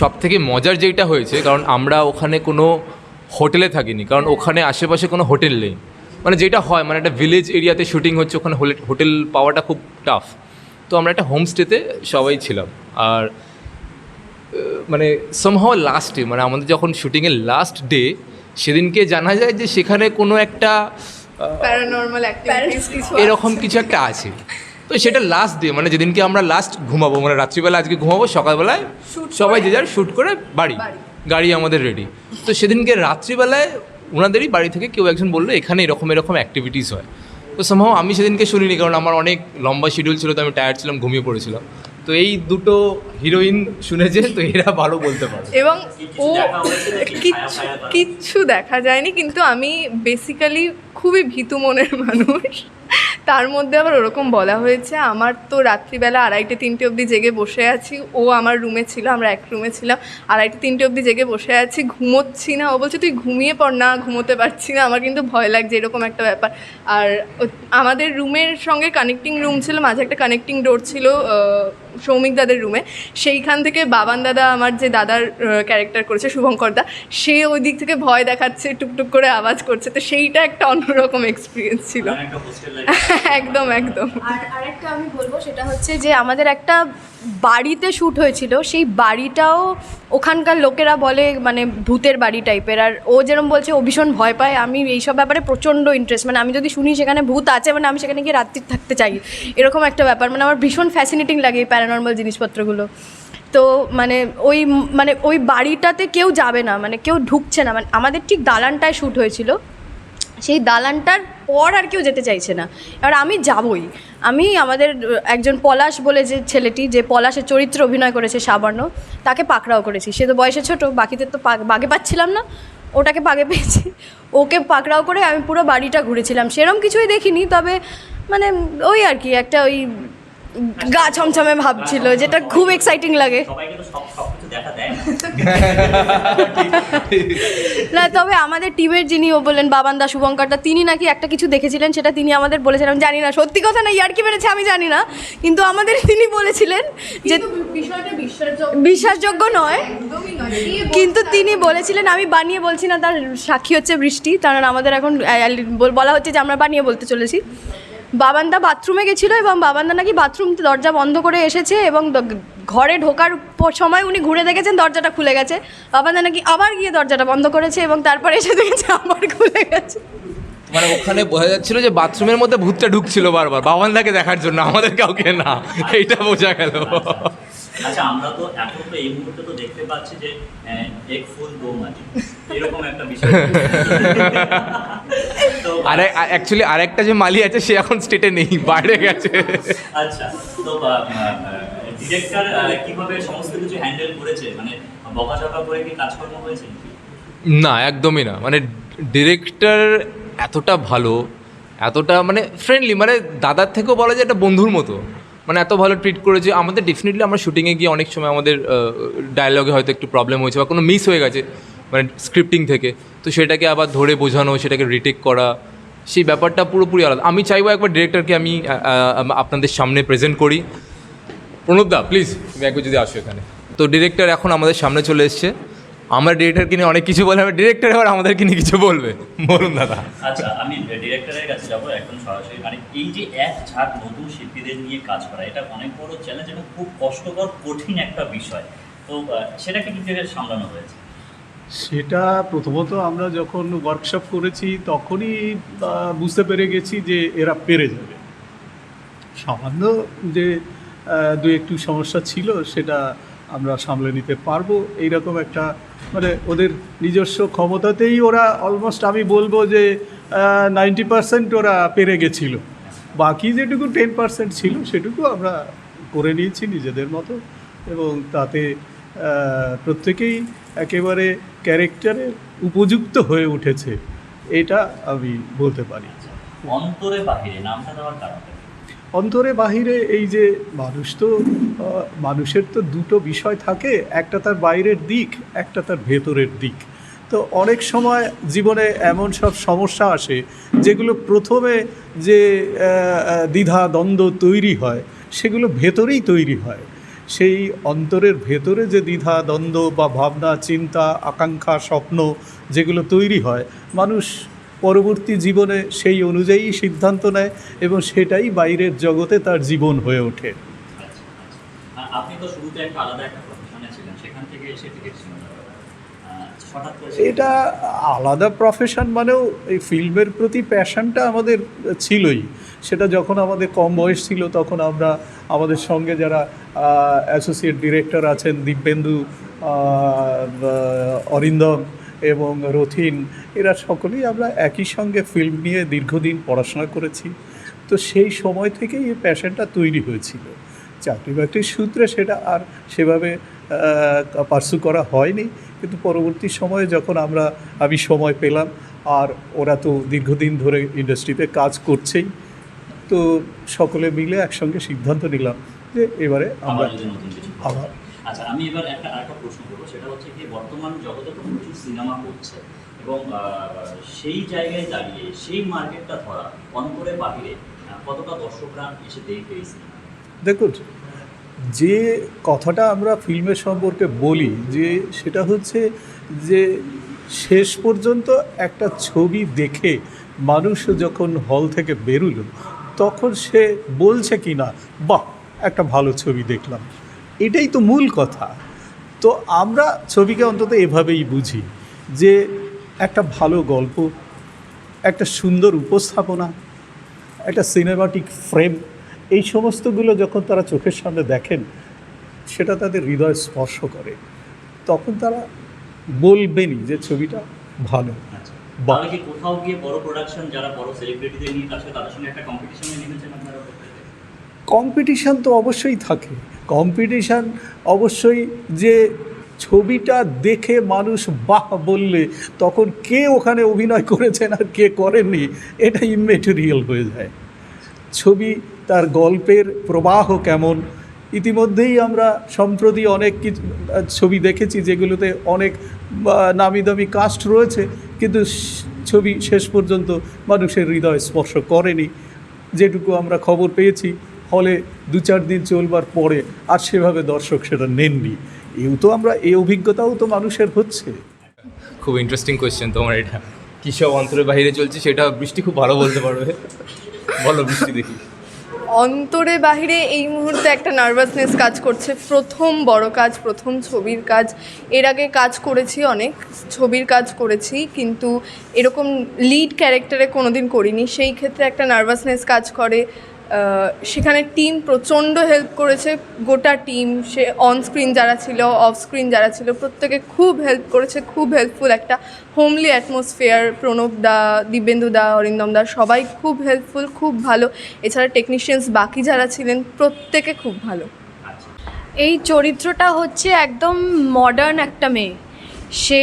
সব থেকে মজার যেটা হয়েছে কারণ আমরা ওখানে কোনো হোটেলে থাকিনি কারণ ওখানে আশেপাশে কোনো হোটেল নেই। মানে যেটা হয় মানে একটা ভিলেজ এরিয়াতে শুটিং হচ্ছে ওখানে হোটেল পাওয়াটা খুব টাফ তো আমরা একটা হোমস্টেতে সবাই ছিলাম। আর মানে সমহাও লাস্টে মানে আমাদের যখন শুটিংয়ের লাস্ট ডে সেদিনকে জানা যায় যে সেখানে কোনো একটা এরকম কিছু একটা আছে। তো সেটা লাস্ট ডে মানে যেদিনকে আমরা লাস্ট ঘুমাবো মানে রাত্রিবেলা আজকে ঘুমাবো সকালবেলায় সবাই যে যার শ্যুট করে বাড়ি। গাড়ি আমাদের রেডি তো সেদিনকে রাত্রিবেলায় ওনাদেরই বাড়ি থেকে কেউ একজন বলল এখানে এরকম এরকম অ্যাক্টিভিটিস হয় তো সম্ভব আমি সেদিনকে শুনিনি কারণ আমার অনেক লম্বা শিডিউল ছিল তো আমি টায়ার্ড ছিলাম ঘুমিয়ে পড়েছিলাম তো এই দুটো হিরোইন শুনেছে তো এরা ভালো বলতে পারে এবং ও কিচ্ছু? কিচ্ছু দেখা যায়নি কিন্তু আমি বেসিক্যালি খুবই ভীতু মনের মানুষ তার মধ্যে আবার ওরকম বলা হয়েছে, আমার তো রাত্রিবেলা আড়াইটে, তিনটে অবধি জেগে বসে আছি। ও আমার রুমে ছিল, আমরা এক রুমে ছিলাম। আড়াইটে, তিনটে অবধি জেগে বসে আছি। ঘুমোচ্ছি না। ও বলছে, তুই ঘুমিয়ে পড় না, ঘুমোতে পারছি না। আমার কিন্তু ভয় লাগছে, এরকম একটা ব্যাপার। আর আমাদের রুমের সঙ্গে কানেক্টিং রুম ছিল, মাঝে একটা কানেক্টিং ডোর ছিল সৌমিক দাদের রুমে সেইখান থেকে বাবান দাদা আমার যে দাদার ক্যারেক্টার করেছে শুভঙ্কর দা সে ওই দিক থেকে ভয় দেখাচ্ছে টুকটুক করে আওয়াজ করছে। তো সেইটা একটা অন্যরকম এক্সপিরিয়েন্স ছিল। একদম একদম। আর আরেকটা আমি বলব সেটা হচ্ছে যে আমাদের একটা বাড়িতে শ্যুট হয়েছিল, সেই বাড়িটাও ওখানকার লোকেরা বলে মানে ভূতের বাড়ি টাইপের। আর ও যেরকম বলছে, ও ভীষণ ভয় পায়। আমি এইসব ব্যাপারে প্রচণ্ড ইন্টারেস্ট মানে আমি যদি শুনি সেখানে ভূত আছে মানে আমি সেখানে গিয়ে রাত্রি থাকতে চাই। এরকম একটা ব্যাপার মানে আমার ভীষণ ফ্যাসিনেটিং লাগে এই প্যারানর্মাল জিনিসপত্রগুলো। তো মানে ওই মানে ওই বাড়িটাতে কেউ যাবে না মানে কেউ ঢুকছে না। মানে আমাদের ঠিক দালানটায় শ্যুট হয়েছিল। সেই দালানটার পর আর কেউ যেতে চাইছে না। এবার আমি যাবই। আমি আমাদের একজন পলাশ বলে যে ছেলেটি যে পলাশের চরিত্রে অভিনয় করেছে সাবর্ণ তাকে পাকড়াও করেছি। সে তো বয়সে ছোট বাকিদের তো পা- বাগে পাচ্ছিলাম না। ওটাকে পাগে পেয়েছি। ওকে পাকড়াও করে আমি পুরো বাড়িটা ঘুরেছিলাম। সেরম কিছুই দেখিনি তবে মানে ওই আর কি একটা ওই গা ছমছমে ভাব ছিল যেটা খুব এক্সাইটিং লাগে। না। তবে আমাদের টিমের যিনি ও বললেন বাবান দা শুভঙ্করটা তিনি নাকি একটা কিছু দেখেছিলেন সেটা তিনি আমাদের বলেছিলেন আমি জানি না। সত্যি কথা না ইয়ার কি মেরেছে আমি জানি না। কিন্তু আমাদের তিনি বলেছিলেন যে বিশ্বাসযোগ্য নয় কিন্তু তিনি বলেছিলেন আমি বানিয়ে বলছি না তার সাক্ষী হচ্ছে বৃষ্টি কারণ আমাদের এখন বলা হচ্ছে যে আমরা বানিয়ে বলতে চলেছি। বাবান্দা বাথরুমে গেছিল এবং বাবান্দা নাকি বাথরুম দরজা বন্ধ করে এসেছে এবং ঘরে ঢোকার সময় উনি ঘুরে দেখেছেন দরজাটা খুলে গেছে। বাবান্দা নাকি আবার গিয়ে দরজাটা বন্ধ করেছে এবং তারপরে এসে দেখেছে আবার খুলে গেছে। মানে ওখানে বোঝা যাচ্ছিল যে বাথরুমের মধ্যে ভূতটা ঢুকছিল বারবার। বাবানদাকে দেখার জন্য আমাদের কাউকে না। এইটা বোঝা গেল। আচ্ছা আমরা তো এখন তো এই মুহূর্তে তো দেখতে পাচ্ছি যে এক ফুল দো মাটি এরকম একটা বিষয়। আর অ্যাকচুয়ালি আরেকটা যে মালি আছে সে এখন স্টেটে নেই বাইরে গেছে। আচ্ছা তো ডিরেক্টর কীভাবে সমস্ত কিছু হ্যান্ডেল করেছে? মানে বকাঝকা করে কি কাজকর্ম হয়েছে না, একদমই না। মানে ডিরেক্টর এতটা ভালো, এতটা মানে ফ্রেন্ডলি মানে দাদার থেকেও বলা যায় একটা বন্ধুর মতো। মানে এত ভালো ট্রিট করেছে। আমাদের ডেফিনেটলি আমরা শুটিংয়ে গিয়ে অনেক সময় আমাদের ডায়লগে হয়তো একটু প্রবলেম হয়েছে বা কোনো মিস হয়ে গেছে মানে স্ক্রিপ্টিং থেকে। তো সেটাকে আবার ধরে বোঝানো, সেটাকে রিটেক করা, সেই ব্যাপারটা পুরোপুরি আলাদা। আমি চাইব একবার ডিরেক্টরকে আমি আপনাদের সামনে প্রেজেন্ট করি। প্রণবদা প্লিজ তুমি একবার যদি আসো এখানে। তো ডিরেক্টর এখন আমাদের সামনে চলে এসছে। আমার ডিরেক্টরকে নিয়ে অনেক কিছু বলে আমার ডিরেক্টর এবার আমাদেরকে নিয়ে কিছু বলবে। বলুন দাদা। আচ্ছা আমি ডিরেক্টরের কাছে যাব এখন সরাসরি। মানে এই যে এক ঝাঁক নতুন শিল্পীদের নিয়ে কাজ করা এটা অনেক বড় চ্যালেঞ্জ এবং খুব কষ্টকর কঠিন একটা বিষয়। তো সেটাকে কীভাবে সামলানো হয়েছে? সেটা প্রথমত আমরা যখন ওয়ার্কশপ করেছি তখনই বুঝতে পেরে গেছি যে এরা পেরে যাবে। সামান্য যে দু একটু সমস্যা ছিল, সেটা আমরা সামলে নিতে পারব। এইরকম একটা মানে ওদের নিজস্ব ক্ষমতাতেই ওরা অলমোস্ট আমি বলব যে নাইনটি পার্সেন্ট ওরা পেরে গেছিল। বাকি যেটুকু টেন পার্সেন্ট ছিল, সেটুকু আমরা করে নিয়েছি নিজেদের মতো। এবং তাতে প্রত্যেকেই একেবারে ক্যারেক্টারের উপযুক্ত হয়ে উঠেছে, এটা আমি বলতে পারি। অন্তরে বাহিরে, নামটা দেওয়ার কারণ? অন্তরে বাহিরে এই যে মানুষ তো মানুষের তো দুটো বিষয় থাকে, একটা তার বাইরের দিক, একটা তার ভেতরের দিক। তো অনেক সময় জীবনে এমন সব সমস্যা আসে, যেগুলো প্রথমে যে দ্বিধা, দ্বন্দ্ব তৈরি হয়, সেগুলো ভেতরেই তৈরি হয়। সেই অন্তরের ভেতরে যে দ্বিধা, দ্বন্দ্ব বা ভাবনা, চিন্তা, আকাঙ্ক্ষা, স্বপ্ন যেগুলো তৈরি হয়, মানুষ পরবর্তী জীবনে সেই অনুযায়ী সিদ্ধান্ত নেয় এবং সেটাই বাইরের জগতে তার জীবন হয়ে ওঠে আচ্ছা, আচ্ছা। আ- আপনি তো শুরুতে একটা আলাদা একটা প্রফেশনে ছিলেন সেখান থেকে এসে টিকিট ছিল না। আহ, হঠাৎ করে এটা আলাদা প্রফেশন মানেও এই ফিল্মের প্রতি প্যাশনটা আমাদের ছিলই সেটা যখন আমাদের কম বয়স ছিল তখন আমরা আমাদের সঙ্গে যারা অ্যাসোসিয়েট ডিরেক্টর আছেন দিব্যেন্দু অরিন্দম এবং রথিন এরা সকলেই আমরা একই সঙ্গে ফিল্ম নিয়ে দীর্ঘদিন পড়াশোনা করেছি। তো সেই সময় থেকেই এই প্যাশনটা তৈরি হয়েছিল। চাকরি বাকরির সূত্রে সেটা আর সেভাবে পার্সু করা হয়নি। কিন্তু পরবর্তী সময়ে যখন আমরা আমি সময় পেলাম আর ওরা তো দীর্ঘদিন ধরে ইন্ডাস্ট্রিতে কাজ করছেই তো সকলে মিলে একসঙ্গে সিদ্ধান্ত নিলাম যে এবারে আমরা আবার আচ্ছা আমি এবার একটা আরেকটা প্রশ্ন করব। সেটা হচ্ছে কি, বর্তমান জগতে তো প্রচুর সিনেমা হচ্ছে এবং সেই জায়গায় দাঁড়িয়ে, সেই মার্কেটটা ধরা, অন্তরে বাহিরে কতটা দর্শকরা এসে দেখবে এই সিনেমা? দেখুন, যে কথাটা আমরা ফিল্মের সম্পর্কে বলি, যে সেটা হচ্ছে যে শেষ পর্যন্ত একটা ছবি দেখে মানুষ যখন হল থেকে বেরুলো, তখন সে বলছে কি না বাহ, একটা ভালো ছবি দেখলাম। এটাই তো মূল কথা। তো আমরা ছবিকে অন্তত এভাবেই বুঝি যে একটা ভালো গল্প, একটা সুন্দর উপস্থাপনা, একটা সিনেমাটিক ফ্রেম এই সমস্তগুলো যখন তারা চোখের সামনে দেখেন, সেটা তাদের হৃদয় স্পর্শ করে। তখন তারা বলবেনই যে ছবিটা ভালো। আচ্ছা। তাহলে কি কোথাও গিয়ে বড় প্রোডাকশন যারা বড় সেলিব্রিটিদের নিয়ে কাছে তাদের সঙ্গে একটা কম্পিটিশনে নেমেছেন আপনারা? কম্পিটিশান তো অবশ্যই থাকে। কম্পিটিশান অবশ্যই যে ছবিটা দেখে মানুষ বাহ বললে, তখন কে ওখানে অভিনয় করেছেন আর কে করেননি, এটা ইমেটেরিয়াল হয়ে যায়। ছবি তার গল্পের প্রবাহ কেমন, ইতিমধ্যেই আমরা সম্প্রতি অনেক কিছু ছবি দেখেছি যেগুলোতে অনেক নামি দামি কাস্ট রয়েছে, কিন্তু ছবি শেষ পর্যন্ত মানুষের হৃদয় স্পর্শ করেনি। যেটুকু আমরা খবর পেয়েছি হলে দু চার দিন চলবার পরে আর সেভাবে দর্শক সেটা নেননি। এও তো আমরা এই অভিজ্ঞতাও তো মানুষের হচ্ছে। খুব ইন্টারেস্টিং কোয়েশ্চেন তোমার এটা। কী সব অন্তরের বাইরে চলছে সেটা বৃষ্টি খুব ভালো বলতে পারবে। বলো বৃষ্টি দেখি। অন্তরে বাহিরে এই মুহূর্তে একটা নার্ভাসনেস কাজ করছে। প্রথম বড় কাজ প্রথম ছবির কাজ। এর আগে কাজ করেছি অনেক ছবির কাজ করেছি কিন্তু এরকম লিড ক্যারেক্টারে কোনোদিন করিনি। সেই ক্ষেত্রে একটা নার্ভাসনেস কাজ করে। সেখানে টিম প্রচণ্ড হেল্প করেছে। গোটা টিম সে অন স্ক্রিন যারা ছিল অফ স্ক্রিন যারা ছিল, প্রত্যেকে খুব হেল্প করেছে, খুব হেল্পফুল একটা হোমলি অ্যাটমসফিয়ার প্রণব দা, দিব্যেন্দু দা, অরিন্দম দা, সবাই খুব হেল্পফুল খুব ভালো। এছাড়া টেকনিশিয়ানস বাকি যারা ছিলেন, প্রত্যেকে খুব ভালো। এই চরিত্রটা হচ্ছে একদম মডার্ন একটা মেয়ে। সে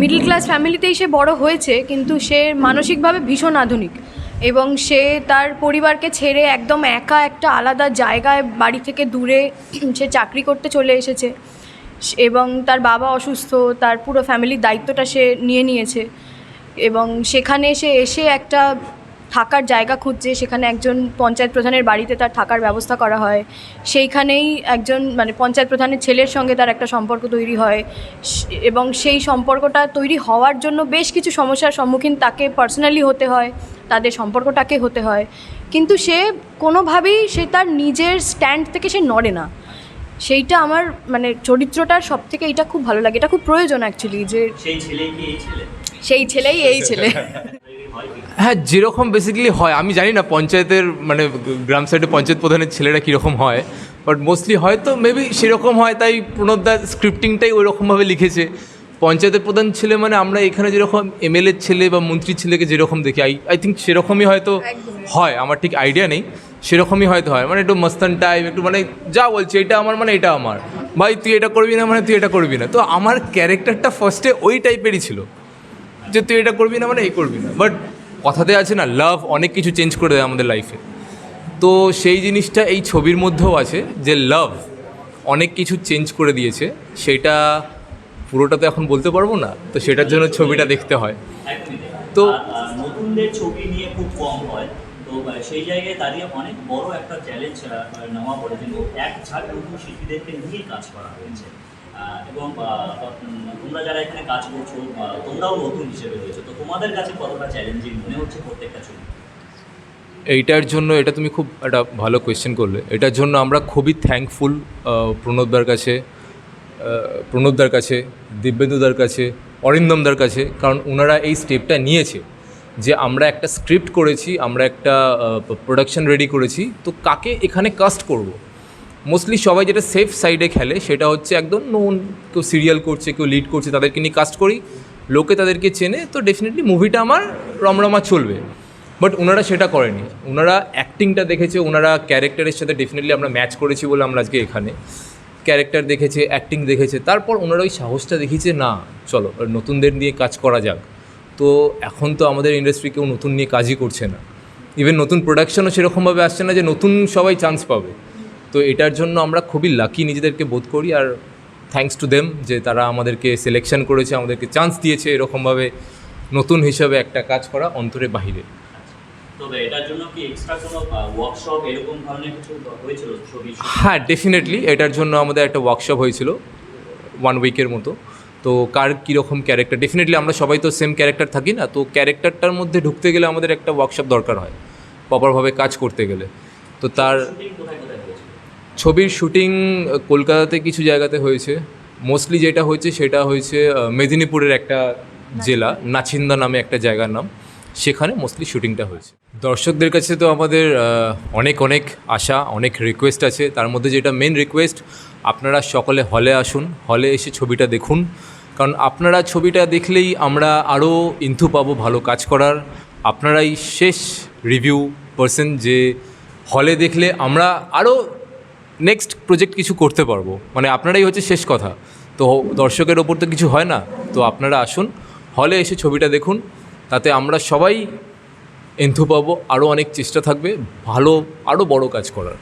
মিডল ক্লাস ফ্যামিলিতেই সে বড় হয়েছে, কিন্তু সে মানসিকভাবে ভীষণ আধুনিক। এবং সে তার পরিবারকে ছেড়ে একদম একা একটা আলাদা জায়গায় বাড়ি থেকে দূরে সে চাকরি করতে চলে এসেছে। এবং তার বাবা অসুস্থ, তার পুরো ফ্যামিলির দায়িত্বটা সে নিয়ে নিয়েছে। এবং সেখানে সে এসে একটা থাকার জায়গা খুঁজছে, সেখানে একজন পঞ্চায়েত প্রধানের বাড়িতে তার থাকার ব্যবস্থা করা হয়। সেইখানেই একজন মানে পঞ্চায়েত প্রধানের ছেলের সঙ্গে তার একটা সম্পর্ক তৈরি হয়। এবং সেই সম্পর্কটা তৈরি হওয়ার জন্য বেশ কিছু সমস্যার সম্মুখীন তাকে পার্সোনালি হতে হয়, তাদের সম্পর্কটাকে হতে হয়। কিন্তু সে কোনোভাবেই সে তার নিজের স্ট্যান্ড থেকে সে নড়ে না। সেইটা আমার মানে চরিত্রটার সব থেকে এটা খুব ভালো লাগে। এটা খুব প্রয়োজন অ্যাকচুয়ালি যে সেই ছেলেই কি এই ছেলে? সেই ছেলেই এই ছেলে। হ্যাঁ যেরকম বেসিক্যালি হয় আমি জানি না পঞ্চায়েতের মানে গ্রাম সাইডে পঞ্চায়েত প্রধানের ছেলেরা কীরকম হয় বাট মোস্টলি হয়তো মেবি সেরকম হয় তাই প্রণবদা স্ক্রিপ্টিংটাই ওই রকমভাবে লিখেছে। পঞ্চায়েতের প্রধান ছেলে মানে আমরা এখানে যেরকম এমএলএর ছেলে বা মন্ত্রীর ছেলেকে যেরকম দেখি আই আই থিঙ্ক সেরকমই হয়তো হয় আমার ঠিক আইডিয়া নেই। সেরকমই হয়তো হয় মানে একটু মস্তান টাইপ একটু মানে যা বলছি এটা আমার মানে এটা আমার। ভাই তুই এটা করবি না মানে তুই এটা করবি না। তো আমার ক্যারেক্টারটা ফার্স্টে ওই টাইপেরই ছিল। যে তুই এটা করবি না মানে এই করবি না। বাট কথাতে আছে না লাভ অনেক কিছু চেঞ্জ করে দেয় আমাদের লাইফে তো সেই জিনিসটা এই ছবির মধ্যেও আছে যে লাভ অনেক কিছু চেঞ্জ করে দিয়েছে। সেটা পুরোটা তো এখন বলতে পারব না তো সেটার জন্য ছবিটা দেখতে হয়। তো- নতুনদের ছবি নিয়ে খুব কম হয়। তো সেই জায়গায় দাঁড়িয়ে অনেক বড় একটা চ্যালেঞ্জ নেওয়া পড়ে কিন্তু এক ঝাঁক নতুন শিল্পীদেরকে নিয়ে কাজ করা হয়েছে। এবং তোমরা যারা এখানে কাজ করছ তোমরাও নতুন হিসেবে রয়েছে তো তোমাদের কাছে কতটা চ্যালেঞ্জিং মনে হচ্ছে প্রত্যেকটা ছবি এইটার জন্য এটা তুমি খুব একটা ভালো কোয়েশ্চেন করলে এটার জন্য আমরা খুবই থ্যাঙ্কফুল প্রণবদার কাছে প্রণবদার কাছে দিব্যেন্দুদার কাছে অরিন্দমদার কাছে, কারণ ওনারা এই স্টেপটা নিয়েছে যে আমরা একটা স্ক্রিপ্ট করেছি, আমরা একটা প্রোডাকশন রেডি করেছি, তো কাকে এখানে কাস্ট করব। মোস্টলি সবাই যেটা সেফ সাইডে খেলে সেটা হচ্ছে একদম নোন কেউ সিরিয়াল করছে, কেউ লিড করছে, তাদেরকে নিয়ে কাস্ট করি। লোকে তাদেরকে চেনে, তো ডেফিনেটলি মুভিটা আমার রমরমা চলবে। বাট ওনারা সেটা করেনি। ওনারা অ্যাক্টিংটা দেখেছে, ওনারা ক্যারেক্টারের সাথে ডেফিনেটলি আমরা ম্যাচ করেছি বলে আমরা আজকে এখানে। ক্যারেক্টার দেখেছে অ্যাক্টিং দেখেছে, তারপর ওনারা ওই সাহসটা দেখিয়েছে, না, চলো, নতুনদের নিয়ে কাজ করা যাক। তো এখন তো আমাদের ইন্ডাস্ট্রি কেউ নতুন নিয়ে কাজই করছে না। ইভেন নতুন প্রোডাকশনও সেরকমভাবে আসছে না যে নতুন সবাই চান্স পাবে। তো এটার জন্য আমরা খুবই লাকি নিজেদেরকে বোধ করি আর থ্যাঙ্কস টু দেম যে তারা আমাদেরকে সিলেকশন করেছে আমাদেরকে চান্স দিয়েছে এরকমভাবে নতুন হিসাবে একটা কাজ করা অন্তরে বাহিরে। হ্যাঁ ডেফিনেটলি এটার জন্য আমাদের একটা ওয়ার্কশপ হয়েছিল ওয়ান উইকের মতো। তো কার কীরকম ক্যারেক্টার ডেফিনেটলি আমরা সবাই তো সেম ক্যারেক্টার থাকি না তো ক্যারেক্টারটার মধ্যে ঢুকতে গেলে আমাদের একটা ওয়ার্কশপ দরকার হয় প্রপারভাবে কাজ করতে গেলে। তো তার শুটিং কোথায় কোথায় হয়েছিল ছবির শুটিং কলকাতাতে কিছু জায়গাতে হয়েছে। মোস্টলি যেটা হয়েছে সেটা হয়েছে মেদিনীপুরের একটা জেলা নাছিন্দা নামে একটা জায়গার নাম। সেখানে মোস্টলি শুটিংটা হয়েছে। দর্শকদের কাছে তো আমাদের অনেক অনেক আশা অনেক রিকোয়েস্ট আছে। তার মধ্যে যেটা মেন রিকোয়েস্ট আপনারা সকলে হলে আসুন হলে এসে ছবিটা দেখুন। কারণ আপনারা ছবিটা দেখলেই আমরা আরও ইন্থু পাবো ভালো কাজ করার। আপনারাই শেষ রিভিউ পার্সন যে হলে দেখলে আমরা আরও নেক্সট প্রজেক্ট কিছু করতে পারব। মানে আপনারাই হচ্ছে শেষ কথা। তো দর্শকের ওপর তো কিছু হয় না। তো আপনারা আসুন হলে এসে ছবিটা দেখুন। তাতে আমরা সবাই এন্থু পাবো আরও অনেক চেষ্টা থাকবে। ভালো আরও বড় কাজ করার।